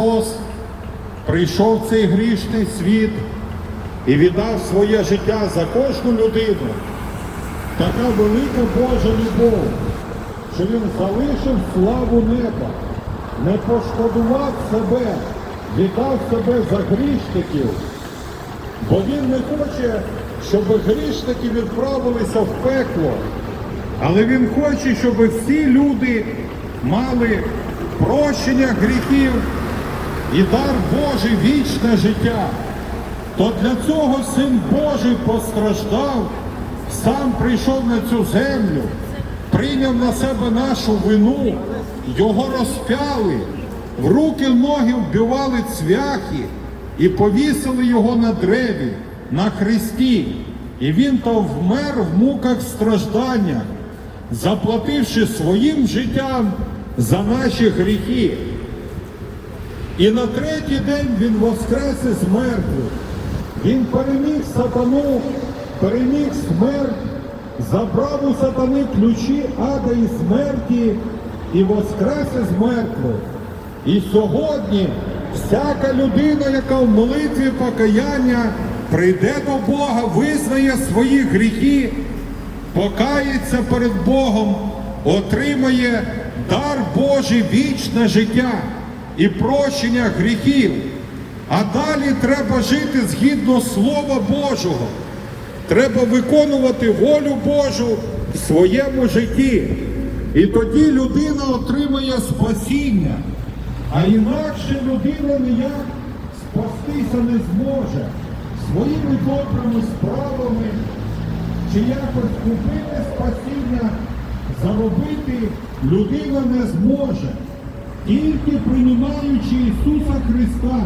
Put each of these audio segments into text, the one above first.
Христос прийшов в цей грішний світ і віддав своє життя за кожну людину. Така велика Божа любов, що він залишив славу неба, не пошкодував себе, віддав себе за грішників, бо він не хоче, щоб грішники відправилися в пекло, але він хоче, щоб всі люди мали прощення гріхів і дар Божий вічне життя. То для цього Син Божий постраждав, сам прийшов на цю землю, прийняв на себе нашу вину, його розпяли, в руки ноги вбивали цвяхи і повісили його на древі, на хресті. І він то вмер в муках страждання, заплативши своїм життям за наші гріхи. І на третій день він воскрес із мертвих. Він переміг сатану, переміг смерть, забрав у сатани ключі ада і смерті і воскрес із мертвих. І сьогодні всяка людина, яка в молитві покаяння прийде до Бога, визнає свої гріхи, покається перед Богом, отримає дар Божий вічне життя і прощення гріхів. А далі треба жити згідно Слова Божого. Треба виконувати волю Божу в своєму житті. І тоді людина отримає спасіння. А інакше людина ніяк спастися не зможе своїми добрими справами чи якось купити спасіння, заробити людина не зможе. Тільки приймаючи Ісуса Христа,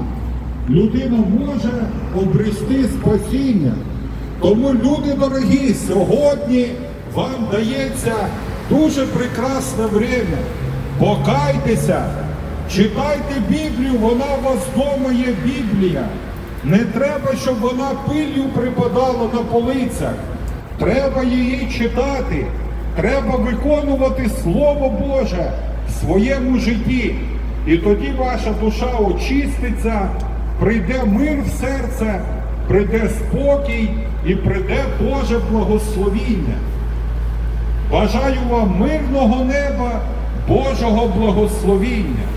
людина може обрести спасіння. Тому, люди дорогі, сьогодні вам дається дуже прекрасне время. Покайтеся, читайте Біблію, вона вас вдома є Біблія. Не треба, щоб вона пилью припадала на полицях. Треба її читати. Треба виконувати Слово Боже своєму житті. І тоді ваша душа очиститься, прийде мир в серце, прийде спокій і прийде Боже благословіння. Бажаю вам мирного неба, Божого благословіння.